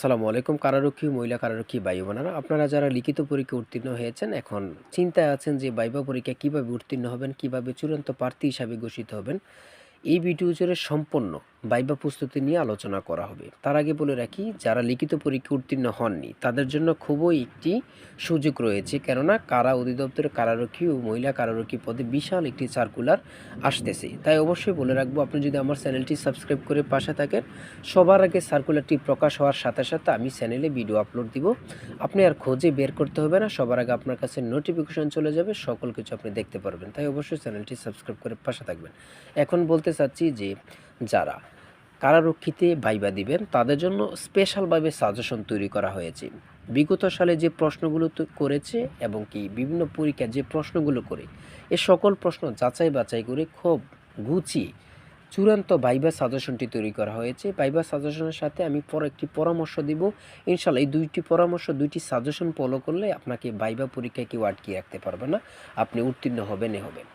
আসসালামু আলাইকুম কারারক্ষী, মহিলা কারারক্ষী ভাই বোনেরা। আপনারা যারা লিখিত পরীক্ষা উত্তীর্ণ হয়েছেন, এখন চিন্তায় আছেন যে বাইবা পরীক্ষা কীভাবে উত্তীর্ণ হবেন, কীভাবে চূড়ান্ত প্রার্থী হিসাবে ঘোষিত হবেন, এই ভিডিও জুড়ে সম্পূর্ণ বাইবা প্রস্তুতি নিয়ে আলোচনা করা হবে। তার আগে বলে রাখি, যারা লিখিত পরীক্ষা উত্তীর্ণ হননি, তাদের জন্য খুবই একটি সুযোগ রয়েছে। কেননা, কারা অধিদপ্তরের কারারক্ষী ও মহিলা কারারক্ষী পদে বিশাল একটি সার্কুলার আসতেছে। তাই অবশ্যই বলে রাখব, আপনি যদি আমার চ্যানেলটি সাবস্ক্রাইব করে পাশে থাকেন, সবার আগে সার্কুলারটি প্রকাশ হওয়ার সাথে সাথে আমি চ্যানেলে ভিডিও আপলোড দিব। আপনি আর খোঁজে বের করতে হবে না, সবার আগে আপনার কাছে নোটিফিকেশন চলে যাবে, সকল কিছু আপনি দেখতে পারবেন। তাই অবশ্যই চ্যানেলটি সাবস্ক্রাইব করে পাশে থাকবেন। এখন বলতে চাচ্ছি যে যারা কারারক্ষীতে বাইবা দিবেন, তাদের জন্য স্পেশালভাবে সাজেশন তৈরি করা হয়েছে। বিগত সালে যে প্রশ্নগুলো করেছে এবং কি বিভিন্ন পরীক্ষায় যে প্রশ্নগুলো করে, এ সকল প্রশ্ন যাচাই বাছাই করে খুব গুছিয়ে চূড়ান্ত বাইবা সাজেশনটি তৈরি করা হয়েছে। বাইবা সাজেশনের সাথে আমি পর একটি পরামর্শ দিব। ইনশাল্লাহ এই দুইটি পরামর্শ, দুইটি সাজেশন ফলো করলে আপনাকে বাইবা পরীক্ষায় কেউ আটকিয়ে রাখতে পারবে না। আপনি উত্তীর্ণ হবেনই হবেন।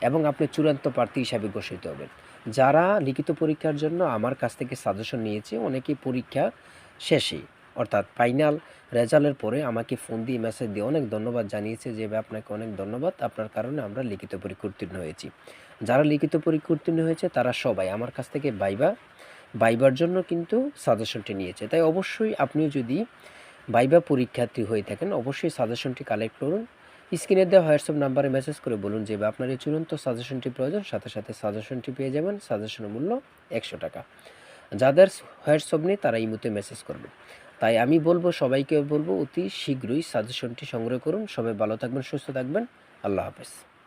এবং আপনি চূড়ান্ত প্রার্থী হিসাবে ঘোষিত হবেন। যারা লিখিত পরীক্ষার জন্য আমার কাছ থেকে সাজেশন নিয়েছে, অনেকেই পরীক্ষা শেষে অর্থাৎ ফাইনাল রেজাল্টের পরে আমাকে ফোন দিয়ে মেসেজ দিয়ে অনেক ধন্যবাদ জানিয়েছে যে আপনাকে অনেক ধন্যবাদ। আপনার কারণে আমরা লিখিত পরীক্ষা উত্তীর্ণ হয়েছি। যারা লিখিত পরীক্ষা উত্তীর্ণ হয়েছে, তারা সবাই আমার কাছ থেকে বাইবা বাইবার জন্য কিন্তু সাজেশনটি নিয়েছে। তাই অবশ্যই আপনিও যদি বাইবা পরীক্ষার্থী হয়ে থাকেন, অবশ্যই সাজেশনটি কালেক্ট করুন। স্ক্রিনে দেওয়া হোয়াটসঅ্যাপ নাম্বারে মেসেজ করে বলুন যে আপনার এই চূড়ান্ত সাজেশনটি প্রয়োজন। সাথে সাথে সাজেশনটি পেয়ে যাবেন। সাজেশনের মূল্য একশো টাকা। যাদের হোয়াটসঅ্যাপ নেই, তারা এই মুহূর্তে মেসেজ করবে। তাই আমি বলব, সবাইকে বলব, অতি শীঘ্রই সাজেশনটি সংগ্রহ করুন। সবাই ভালো থাকবেন, সুস্থ থাকবেন। আল্লাহ হাফেজ।